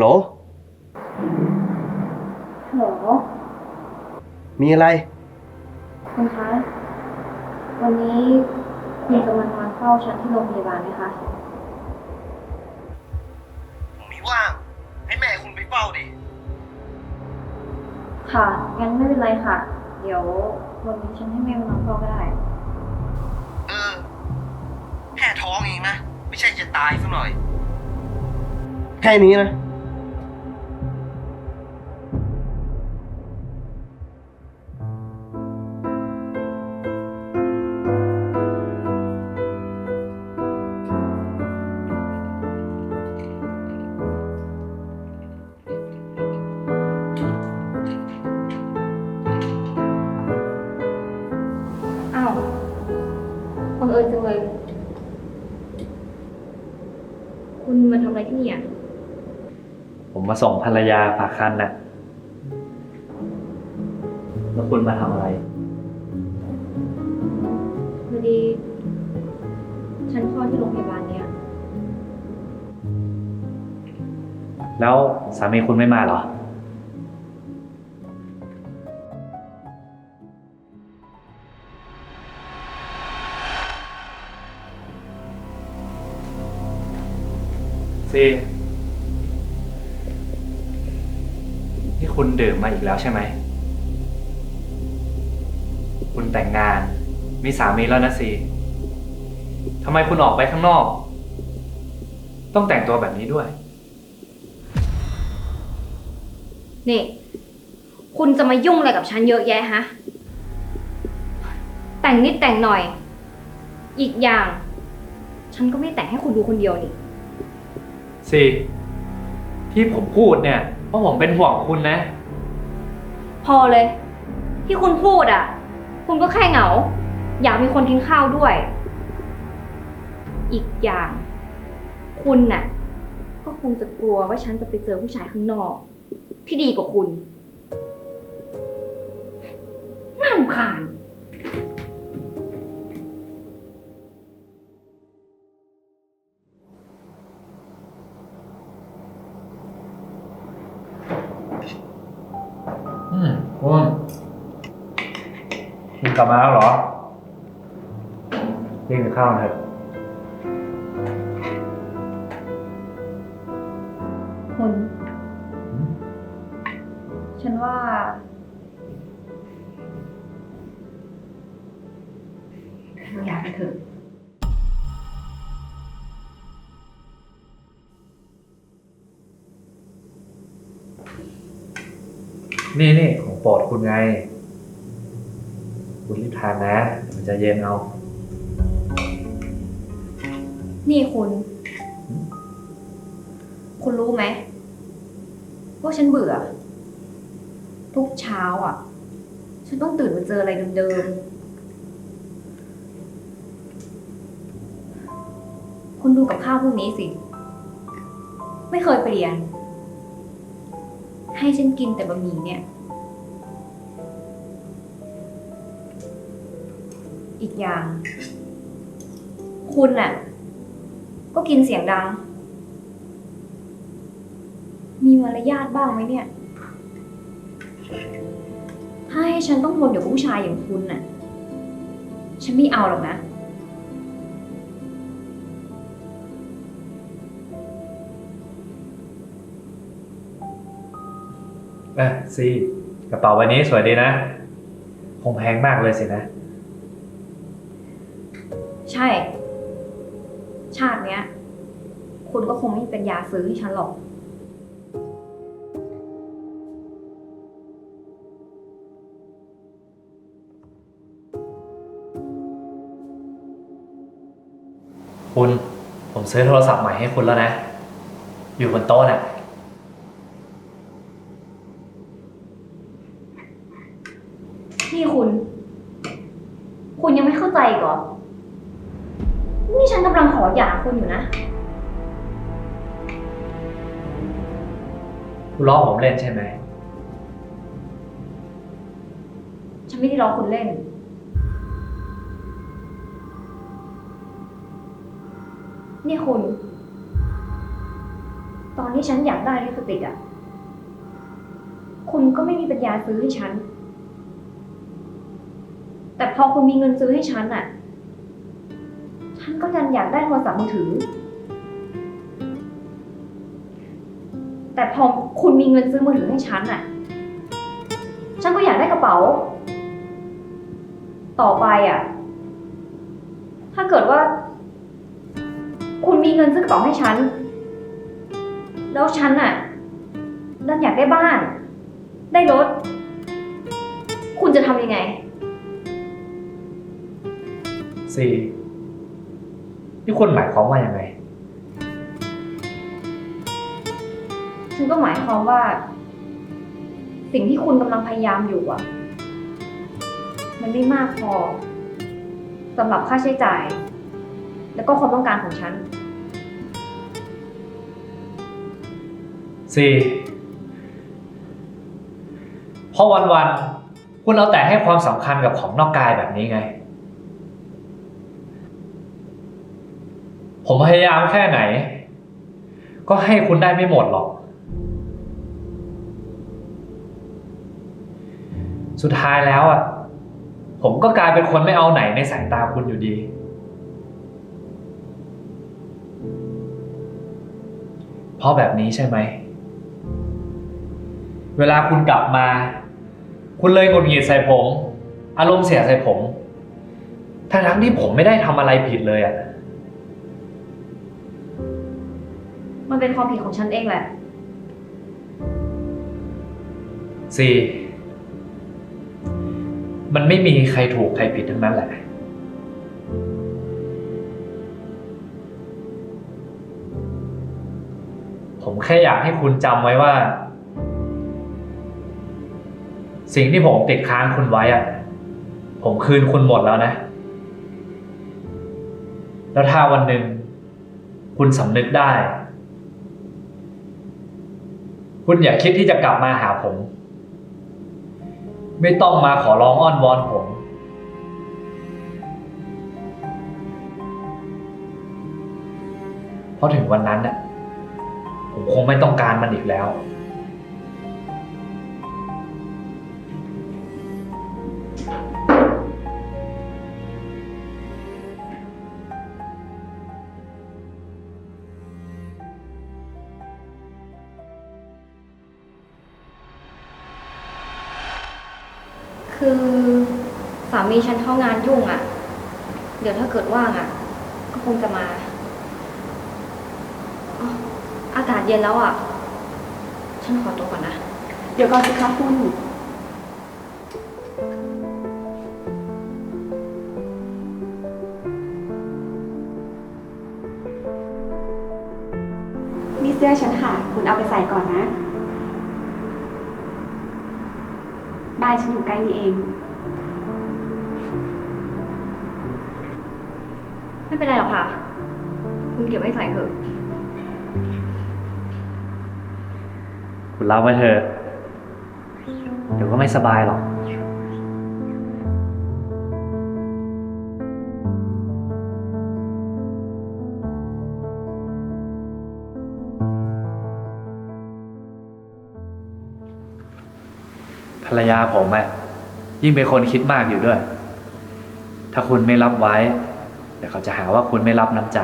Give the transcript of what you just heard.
โหลฮัลโหลมีอะไร คุณคะ วันนี้คุณจะมานอนเฝ้าฉันที่โรงพยาบาลไหมคะ ผมไม่ว่าง ให้แม่คุณไปเฝ้าดิ ค่ะ งั้นไม่เป็นไรค่ะ เดี๋ยววันนี้ฉันให้แม่มานอนเฝ้าก็ได้ เออ แค่ท้องเองนะ ไม่ใช่จะตายซะหน่อย แค่นี้นะ อิญจังเลย คุณมาทำอะไรที่นี่อะ ผมมาส่งภรรยาฝากคันน่ะ แล้วคุณมาทำอะไร พอดี ฉันคลอดที่โรงพยาบาลเนี้ย แล้วสามีคุณไม่มาเหรอ ซีนี่คุณดื่มมาอีกแล้วใช่ไหม คุณแต่งงาน มีสามีแล้วนะซีทำไมคุณออกไปข้างนอก ต้องแต่งตัวแบบนี้ด้วย นี่ คุณจะมายุ่งอะไรกับฉันเยอะแยะฮะ แต่งนิดแต่งหน่อย อีกอย่าง ฉันก็ไม่แต่งให้คุณดูคนเดียวนี่ สิที่ผมพูดเนี่ยเพราะผมเป็นห่วงคุณนะ พอเลย ที่คุณพูดอะ คุณก็แค่เหงา อยากมีคนกินข้าวด้วย อีกอย่าง คุณน่ะ ก็คงจะกลัวว่าฉันจะไปเจอผู้ชายข้างนอก ที่ดีกว่าคุณน่ารำคาญ กลับมาแล้วเหรอเรียกข้าวเถอะคุณ ฉันว่าเราอยากกันเถอะนี่นี่ของโปรดคุณไง คุณรีบทานนะเดี๋ยวมันจะเย็นเอา นี่คุณ คุณรู้ไหมว่าฉันเบื่อ ทุกเช้าอะ ฉันต้องตื่นมาเจออะไรเดิมๆ คุณดูกับข้าวพวกนี้สิ ไม่เคยเปลี่ยน ให้ฉันกินแต่บะหมี่เนี่ย อีกอย่าง คุณน่ะ ก็กินเสียงดัง มีมารยาทบ้างไหมเนี่ย ถ้าให้ฉันต้องทนอยู่กับผู้ชายอย่างคุณน่ะ ฉันไม่เอาหรอกนะเออซีกระเป๋าใบนี้สวยดีนะ คงแพงมากเลยสินะ คุณก็คงไม่มีปัญญาซื้อให้ฉันหรอก คุณ ผมซื้อโทรศัพท์ใหม่ให้คุณแล้วนะ อยู่บนโต๊ะน่ะ นี่คุณ คุณยังไม่เข้าใจอีกเหรอ นี่ฉันกำลังขอหย่าคุณอยู่นะ คุณล้อผมเล่นใช่ไหม ฉันไม่ได้รอคุณเล่น นี่คุณตอนอนที่ฉันอยากได้ลิปสติกอะคุณก็ไม่มีปัญญาซื้อให้ฉัน แต่พอคุณมีเงินซื้อให้ฉันอะฉันก็ดันอยากได้โทรศัพท์มือถือ แต่พอคุณมีเงินซื้อมือถือให้ฉันอะฉันก็อยากได้กระเป๋า ต่อไปอะถ้าเกิดว่า คุณมีเงินซื้อกระเป๋าให้ฉัน แล้วฉันอะดันอยากได้บ้าน ได้รถ คุณจะทำยังไง ซีนี่คุณหมายความว่ายังไง ฉันก็หมายความว่า สิ่งที่คุณกำลังพยายามอยู่อะมันไม่มากพอสำหรับค่าใช้จ่าย แล้วก็ความต้องการของฉัน ซีเพราะวันๆ คุณเอาแต่ให้ความสำคัญกับของนอกกายแบบนี้ไง ผมพยายามแค่ไหน ก็ให้คุณได้ไม่หมดหรอก สุดท้ายแล้วอะ ผมก็กลายเป็นคนไม่เอาไหนในสายตาคุณอยู่ดี เพราะแบบนี้ใช่ไหม เวลาคุณกลับมา คุณเลยหงุดหงิดใส่ผม อารมณ์เสียใส่ผมทั้งทั้งๆที่ผมไม่ได้ทำอะไรผิดเลยอะ มันเป็นความผิดของฉันเองแหละซี มันไม่มีใครถูกใครผิดทั้งนั้นแหละ ผมแค่อยากให้คุณจำไว้ว่า สิ่งที่ผมติดค้างคุณไว้อะผมคืนคุณหมดแล้วนะ แล้วถ้าวันหนึ่ง คุณสำนึกได้ คุณอย่าคิดที่จะกลับมาหาผม ไม่ต้องมาขอร้องอ้อนวอนผม เพราะถึงวันนั้นน่ะผมคงไม่ต้องการมันอีกแล้ว คือสามีฉันเข้างานยุ่งอะ่ะ เดี๋ยวถ้าเกิดว่างอะ่ะ ก็คงจะมาอ๋ออากาศเย็นแล้วอะ่ะ ฉันขอตัวก่อนนะ เดี๋ยวก่อนสิคะคุณ นี่เสื้อฉันค่ะ คุณเอาไปใส่ก่อนนะ บ้านฉันอยู่ใกล้นี่เอง ไม่เป็นไรหรอกค่ะ คุณเก็บไว้ใส่เถอะ คุณรับไว้เถอะเดี๋ยวก็ไม่สบายหรอก รรยาผมอะยิ่งเป็นคนคิดมากอยู่ด้วย ถ้าคุณไม่รับไว้เดี๋ยวเขาจะหาว่าคุณไม่รับน้ำใจ